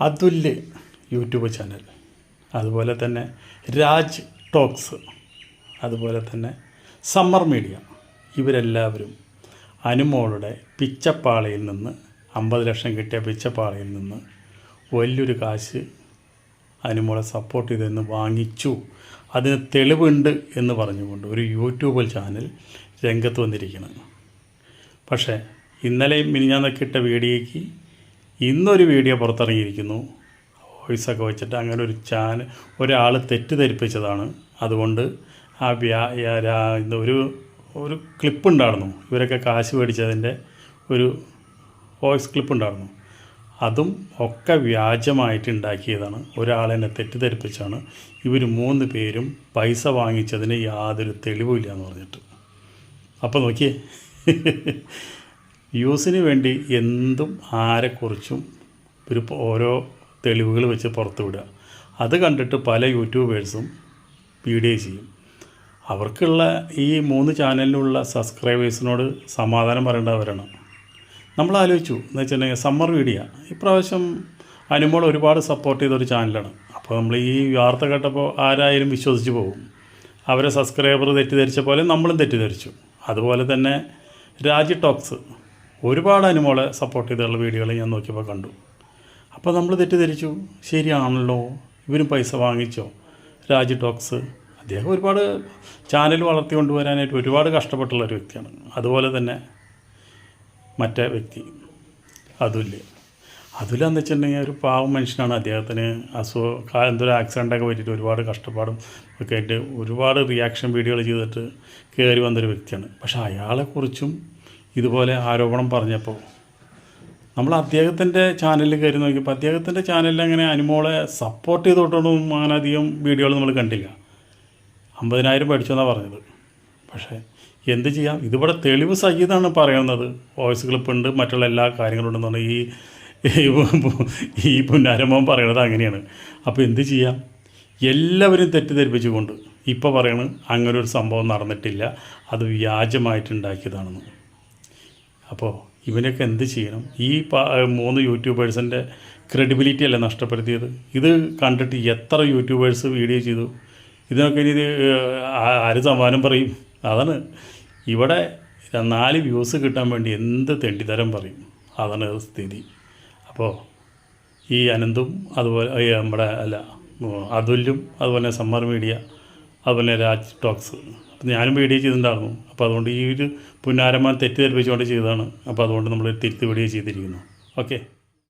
അതുല്യ YouTube channel. അതുപോലെ തന്നെ Raj talks. അതുപോലെ തന്നെ സമ്മർ മീഡിയ. ഇവരെല്ലാവരും അനുമോളുടെ പിച്ചപ്പാളയിൽ നിന്ന് അമ്പത് ലക്ഷം കിട്ടിയ പിച്ചപ്പാളയിൽ നിന്ന് വലിയൊരു കാശ് അനുമോളെ സപ്പോർട്ട് ചെയ്തെന്ന് വാങ്ങിച്ചു. അതിന് തെളിവുണ്ട് എന്ന് പറഞ്ഞുകൊണ്ട് ഒരു യൂട്യൂബ് ചാനൽ രംഗത്ത് വന്നിരിക്കണം. പക്ഷേ ഇന്നലെയും മിനിഞ്ഞാന്നൊക്കെ ഇട്ട വീഡിയോയ്ക്ക് ഇന്നൊരു വീഡിയോ പുറത്തിറങ്ങിയിരിക്കുന്നു. വോയിസൊക്കെ വെച്ചിട്ട് അങ്ങനെ ഒരു ചാനൽ ഒരാൾ തെറ്റിദ്ധരിപ്പിച്ചതാണ്. അതുകൊണ്ട് ആ വ്യാ ഒരു ഒരു ക്ലിപ്പ് ഉണ്ടായിരുന്നു. ഇവരൊക്കെ കാശ് മേടിച്ചതിന്റെ ഒരു വോയിസ് ക്ലിപ്പ് ഉണ്ടായിരുന്നു. അതും ഒക്കെ വ്യാജമായിട്ട് ഉണ്ടാക്കിയതാണ്. ഒരാളെന്നെ തെറ്റിദ്ധരിപ്പിച്ചാണ് ഇവർ മൂന്ന് പേരും പൈസ വാങ്ങിച്ചതിന് യാതൊരു തെളിവുമില്ല എന്ന് പറഞ്ഞിട്ട്. അപ്പോൾ നോക്കിയേ. വ്യൂസിന് വേണ്ടി എന്തും ആരെക്കുറിച്ചും ഒരു ഓരോ തെളിവുകൾ വെച്ച് പുറത്തു വിടുക. അത് കണ്ടിട്ട് പല യൂട്യൂബേഴ്സും വീഡിയോ ചെയ്യും. അവർക്കുള്ള ഈ മൂന്ന് ചാനലിലുള്ള സബ്സ്ക്രൈബേഴ്സിനോട് സമാധാനം പറയേണ്ടവരാണ് നമ്മൾ ആലോചിച്ചു എന്ന് വെച്ചിട്ടുണ്ടെങ്കിൽ സമ്മർ വീഡിയോ ഇപ്രാവശ്യം അനുമോൾ ഒരുപാട് സപ്പോർട്ട് ചെയ്തൊരു ചാനലാണ്. അപ്പോൾ നമ്മൾ ഈ വാർത്ത കേട്ടപ്പോൾ ആരായാലും വിശ്വസിച്ച് പോകും. അവരെ സബ്സ്ക്രൈബർ തെറ്റിദ്ധരിച്ച പോലെ നമ്മളും തെറ്റിദ്ധരിച്ചു. അതുപോലെ തന്നെ രാജി ടോക്സ്. ഒരുപാട് അനുമോളെ സപ്പോർട്ട് ചെയ്തുള്ള വീഡിയോകൾ ഞാൻ നോക്കിയപ്പോൾ കണ്ടു. അപ്പോൾ നമ്മൾ തെറ്റിദ്ധരിച്ചു. ശരിയാണല്ലോ. ഇവരും പൈസ വാങ്ങിച്ചോ? രാജി ടോക്സ്. അദ്ദേഹം ഒരുപാട് ചാനൽ വളർത്തി കൊണ്ടുവരാനായിട്ട് ഒരുപാട് കഷ്ടപ്പെട്ടുള്ള ഒരു വ്യക്തിയാണ്. അതുപോലെ തന്നെ മറ്റേ വ്യക്തി അതുല്യ. അതുല്യ എന്ന് വെച്ചിട്ടുണ്ടെങ്കിൽ ഒരു പാവം മനുഷ്യനാണ് അദ്ദേഹത്തിന്. അസുഖ എന്തൊരു ആക്സിഡന്റൊക്കെ പറ്റിയിട്ട് ഒരുപാട് കഷ്ടപ്പാടും ഒക്കെ ആയിട്ട് ഒരുപാട് റിയാക്ഷൻ വീഡിയോകൾ ചെയ്തിട്ട് കയറി വന്നൊരു വ്യക്തിയാണ്. പക്ഷേ അയാളെക്കുറിച്ചും ഇതുപോലെ ആരോപണം പറഞ്ഞപ്പോൾ നമ്മൾ അദ്ദേഹത്തിന്റെ ചാനലിൽ കയറി നോക്കിയപ്പോൾ അദ്ദേഹത്തിന്റെ ചാനലിൽ അങ്ങനെ അനുമോളെ സപ്പോർട്ട് ചെയ്തോട്ടൊന്നും അങ്ങനെ അധികം വീഡിയോകൾ നമ്മൾ കണ്ടില്ല. അമ്പതിനായിരം മേടിച്ചെന്നാണ് പറഞ്ഞത്. പക്ഷേ എന്ത് ചെയ്യാം? ഇതിവിടെ തെളിവ് സഹിതമാണ് പറയുന്നത്. വോയിസ് ക്ലിപ്പ് ഉണ്ട് മറ്റുള്ള എല്ലാ കാര്യങ്ങളും ഉണ്ടെന്നാണ് ഈ ഈ പുന്നാരമ്മൻ പറയണത് അങ്ങനെയാണ്. അപ്പോൾ എന്ത് ചെയ്യാം? എല്ലാവരും തെറ്റിദ്ധരിപ്പിച്ചുകൊണ്ട് ഇപ്പോൾ പറയണ് അങ്ങനെ ഒരു സംഭവം നടന്നിട്ടില്ല. അത് വ്യാജമായിട്ടുണ്ടാക്കിയതാണെന്ന്. അപ്പോൾ ഇവനൊക്കെ എന്ത് ചെയ്യണം? ഈ മൂന്ന് യൂട്യൂബേഴ്സിന്റെ ക്രെഡിബിലിറ്റി അല്ലേ നഷ്ടപ്പെടുത്തിയത്? ഇത് കണ്ടിട്ട് എത്ര യൂട്യൂബേഴ്സ് വീഡിയോ ചെയ്തു? ഇതിനൊക്കെ ഇനി ഇത് ആര് സമ്മാനം പറയും? അതാണ് ഇവിടെ നാല് വ്യൂസ് കിട്ടാൻ വേണ്ടി എന്ത് തെണ്ടിത്തരം പറയും? അതാണ് സ്ഥിതി. അപ്പോൾ ഈ അനന്തും അതുപോലെ നമ്മുടെ അല്ല അതുല്യും അതുപോലെ സമ്മർ മീഡിയ അതുപോലെ രാജ് ടോക്സ്. ഞാനും വീഡിയോ ചെയ്തിട്ടുണ്ടായിരുന്നു. അപ്പോൾ അതുകൊണ്ട് ഈ ഒരു പുന്നാരന്മാർ തെറ്റിദ്ധരിപ്പിച്ചുകൊണ്ട് ചെയ്തതാണ്. അപ്പോൾ അതുകൊണ്ട് നമ്മൾ തിരുത്തി വീഡിയോ ചെയ്തിരിക്കുന്നു. ഓക്കെ.